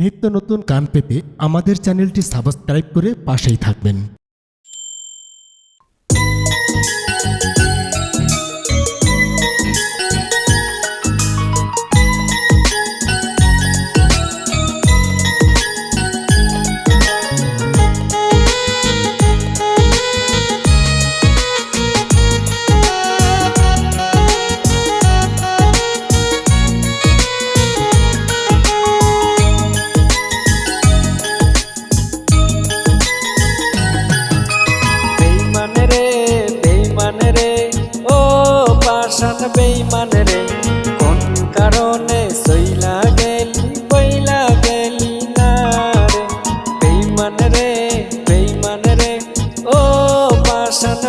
নিত্য নতুন গান পেতে আমাদের চ্যানেলটি সাবস্ক্রাইব করে পাশেই থাকবেন।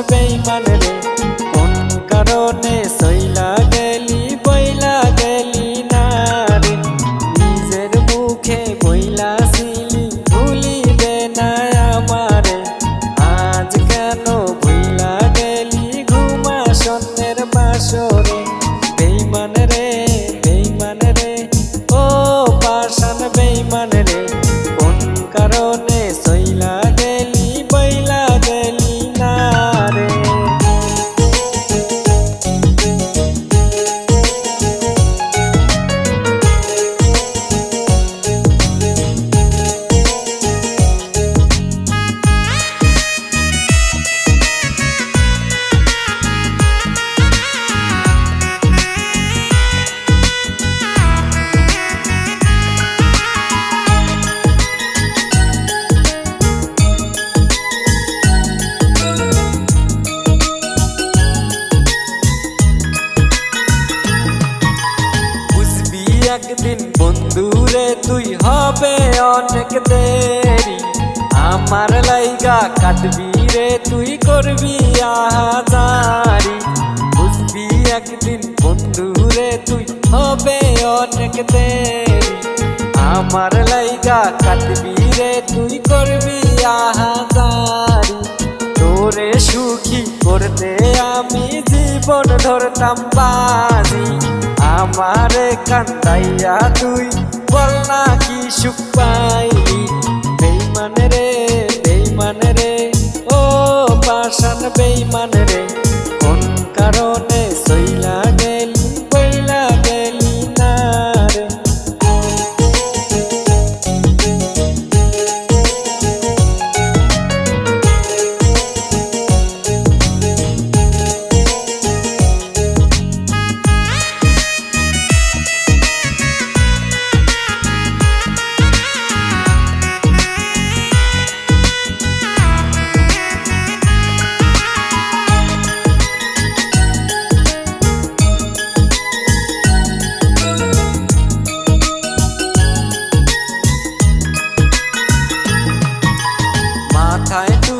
পাশান একদিন বন্ধুরে তুই হবে অনেক দেরি। আমার লাইগা কাটবি রে, তুই করবি আহাজারি। বুঝবি একদিন বন্ধুরে তুই হবে অনেক দেরি। আমার লাইগা কাটবি রে, তুই করবি আহাজারি। তোরে সুখী করতে আমি জীবন ধরতাম বাজি। আমারে কান্দাইয়া তুই বল না কি সুখ পাইলি। বেইমান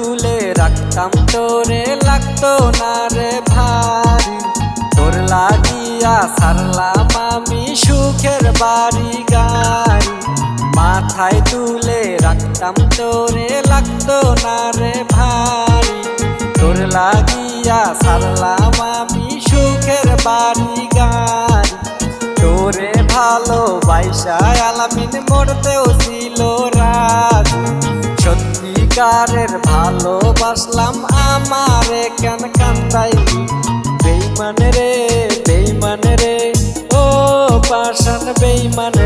তুলে রাখতাম, তোরে লাগতো না রে ভারী। তোর লাগিয়া সারলাম আমি সুখের বাড়ি গাড়ি। মাথায় তুলে রাখতাম, তোরে লাগতো না রে ভারী। তোর লাগিয়া সারলাম আমি সুখের বাড়ি গাড়ি। তোরে ভালো বাইশায় আলামিন মরতেও ছিল সত্যিকারের ভালোবাসলাম আমারে। কেন কান্দাইলি? বেইমান রে বেইমান রে ও পাশান বেইমান।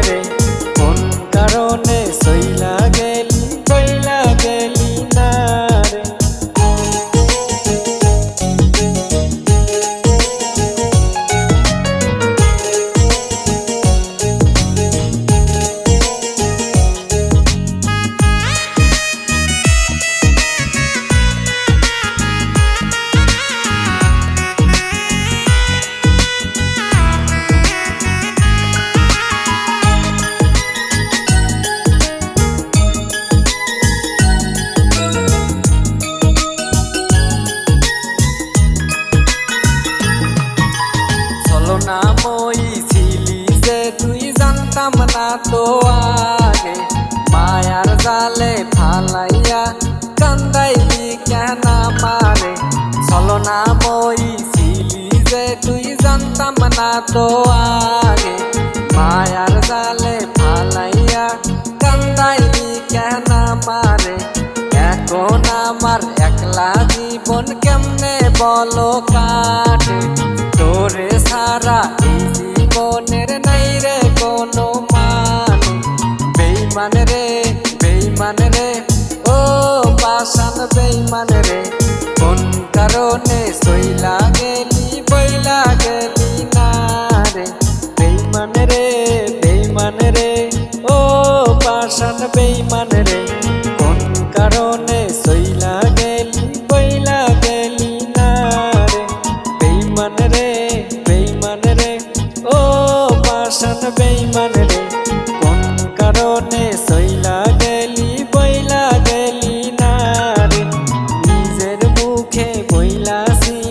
তো আগে, মায়ার জালে ফালাইয়া কান্দাইলি কেন মারে ছলনা মই ছিলি যে তুই জানতাম না তো আগে, মায়ার জালে ফালাইয়া কান্দাইলি কেন মারে এখন আমার একলা জীবন কেমনে বলো কাটে তোরে সারা জীবনের মানে রে ও পাশান বেইমান রে কোন কারণে সইলা I see